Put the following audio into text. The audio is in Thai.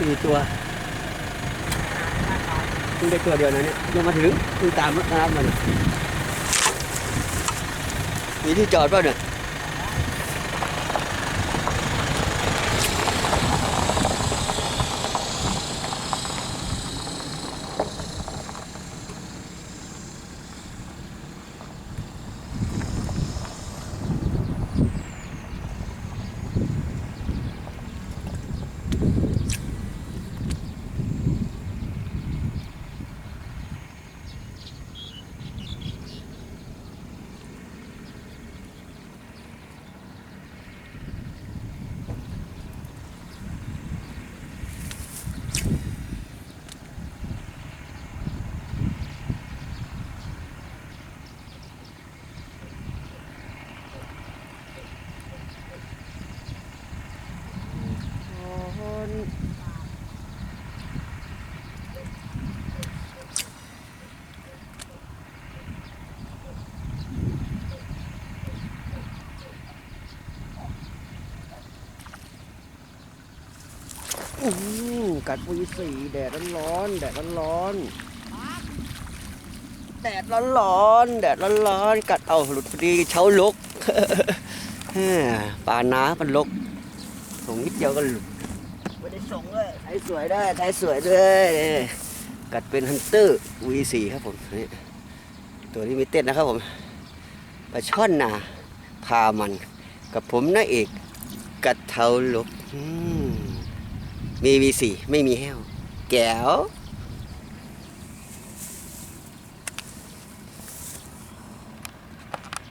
สี่ตัวเพิ่งได้ตัวเดียวนะเนี่ยยังมาถึงเพิ่งตามรถน้ำมันมีที่จอดป่ะเนี่ย อื้อหื อกัดปุยสีแดดร้อนๆแดดร้อนๆแดดร้อนๆแดดร้อนๆกัดเอาหลุดพอดีเช้าลกแฮ่าน้ามันลกส่งนิดเดียวก็หลุดไม่ได้ส่งเลยไทยสวยได้ไทยสวยด้วยกัดเป็นฮันเตอร์วีสีครับผมนี่ตัวนี้มีเต้นนะครับผมปลาช่อนนาพามัน กับผมนาเอกกัดเท้าลกอืม มีวีสี่ไม่มีแห้ว แก้ว